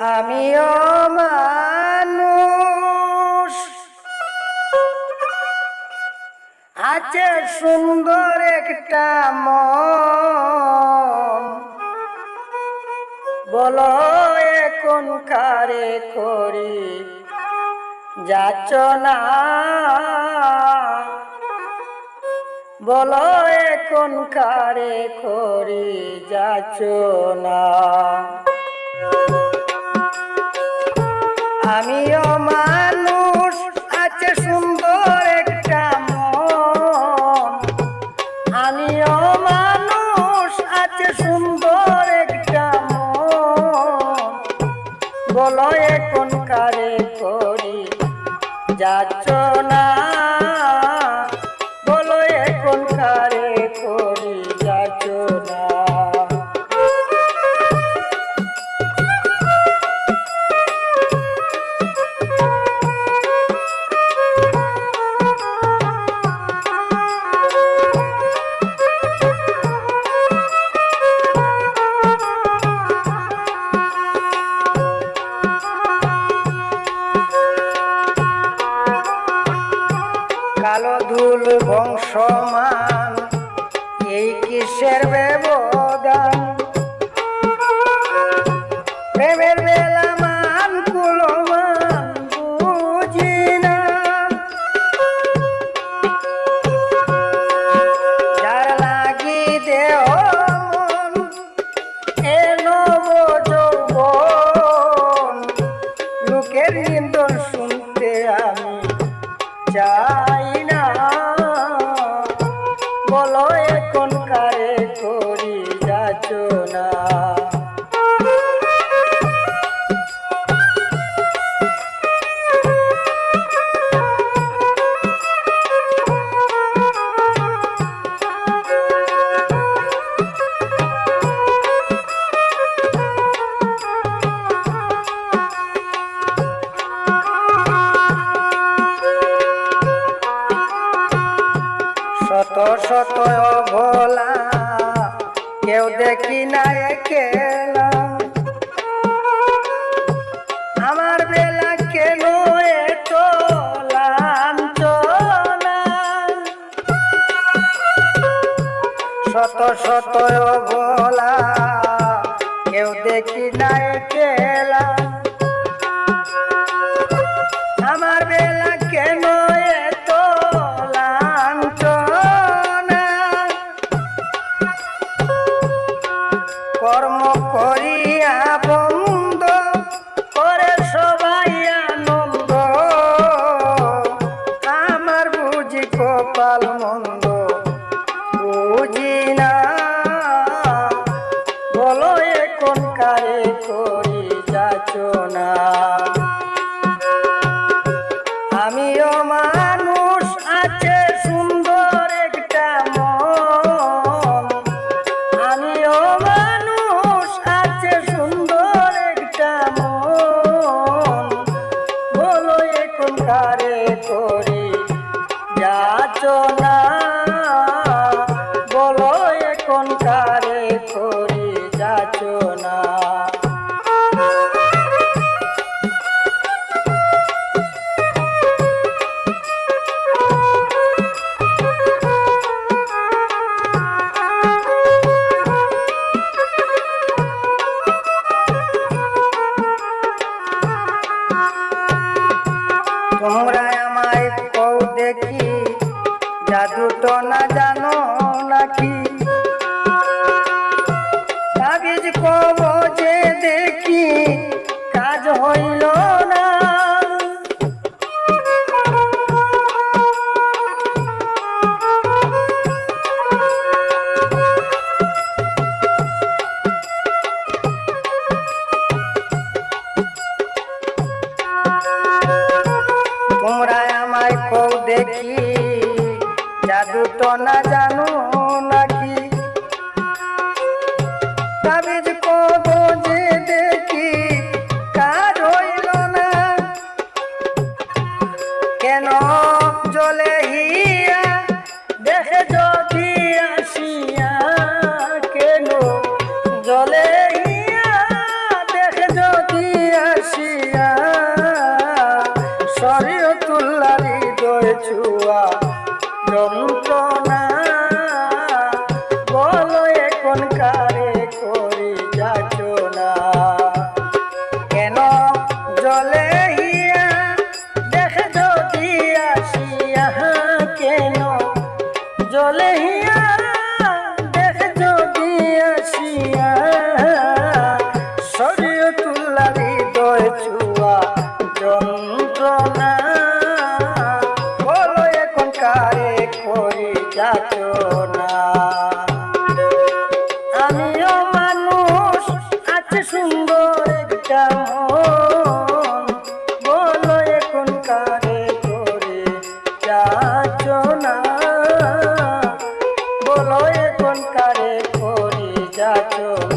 আমিও মানুষ। আছে সুন্দর একটা মন। বলো এখন কারে করি? যাচ্ছ না। বলো এখন কারে করি? যাচ্ছ না। আমিও মানুষ, আছে সুন্দর একটা মন। আমিও মানুষ, আছে সুন্দর একটা মন। বলো এখন কারে করি? যাচ্ছ না কালো ধুল বংশমান। বলো এখন কারে করি যাচ্ছ না আমার বেলা শত শত বলা কেউ দেখি নাই একেলা কারে করি যাচ্ছ না। আমিও মানুষ আছে সুন্দর একটা মন। মানুষ সুন্দর একটা তোমরা আমায় কৌ দেখি। জাদু তো না জানো নাকি? তাবিজ কবজে তোমরা আমায় কৌ দেখি। জাদু তো যন্ত্রণা। বলো এখন কারে করি যাচনা। আমিও মানুষ, আছে সুন্দর একটা বলো এখন কারে করে যাচনা। বলো এখন কারে করি যাচনা।